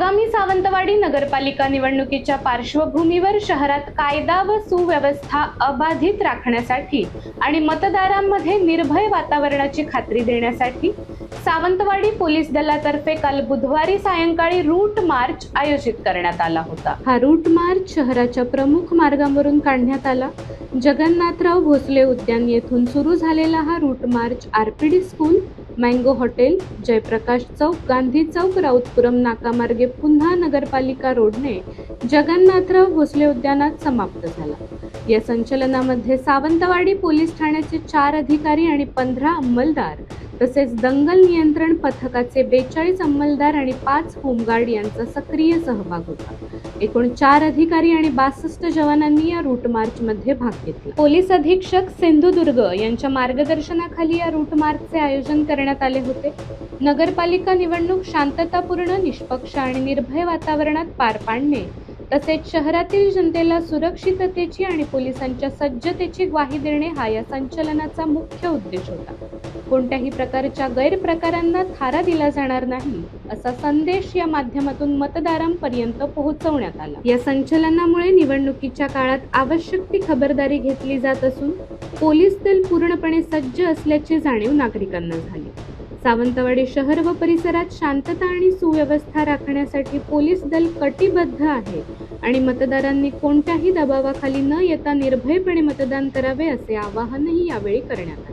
आगामी सावंतवाडी नगरपालिका निवडणुकीच्या पार्श्वभूमीवर शहरात कायदा व सुव्यवस्था अबाधित राखण्यासाठी आणि मतदारांमध्ये निर्भय वातावरणाची खात्री देण्यासाठी सावंतवाडी पोलीस दलातर्फे काल बुधवारी सायंकाळी रूट मार्च आयोजित करण्यात आला होता. हा रूट मार्च शहराच्या प्रमुख मार्गावरून काढण्यात आला. जगन्नाथराव भोसले उद्यान येथून सुरू झालेला हा route march RPD school mango hotel Jayaprakash चौक गांधी चौक राऊतपुरम नाकामार्गे पुन्हा नगरपालिका रोडने जगन्नाथराव भोसले उद्यानात समाप्त झाला. या संचलनामध्ये सावंतवाडी पोलीस ठाण्याचे चार अधिकारी आणि पंधरा अंमलदार तसेच दंगल नियंत्रण पथकाचे बेचाळीस अंमलदार आणि पाच होमगार्ड यांचा सक्रिय सहभाग होता. एकूण चार अधिकारी आणि बासष्ट जवानांनी या रूट मार्च मध्ये भाग घेतला. पोलीस अधीक्षक सिंधुदुर्ग यांच्या मार्गदर्शनाखाली या रूट मार्चचे आयोजन करण्यात आले होते. नगरपालिका निवडणूक शांततापूर्ण निष्पक्ष आणि निर्भय वातावरणात पार पाडणे तसेच शहरातील जनतेला सुरक्षिततेची आणि पोलिसांच्या सज्जतेची ग्वाही देणे हा या संचलनाचा मुख्य उद्देश होता. कोणत्याही प्रकारच्या गैरप्रकारांना थारा दिला जाणार नाही असा संदेश या माध्यमातून मतदारांपर्यंत पोहोचवण्यात आला. या संचलनामुळे निवडणुकीच्या काळात आवश्यक ती खबरदारी घेतली जात असून पोलीस दल पूर्णपणे सज्ज असल्याची जाणीव नागरिकांना झाली. सावंतवाडी शहर व परिसरात शांतता आणि सुव्यवस्था राखण्यासाठी पोलीस दल कटिबद्ध आहे. आणि मतदारांनी कोणत्याही दबावाखाली न येता निर्भयपणे मतदान करावे असे आवाहनही यावेळी करण्यात आले.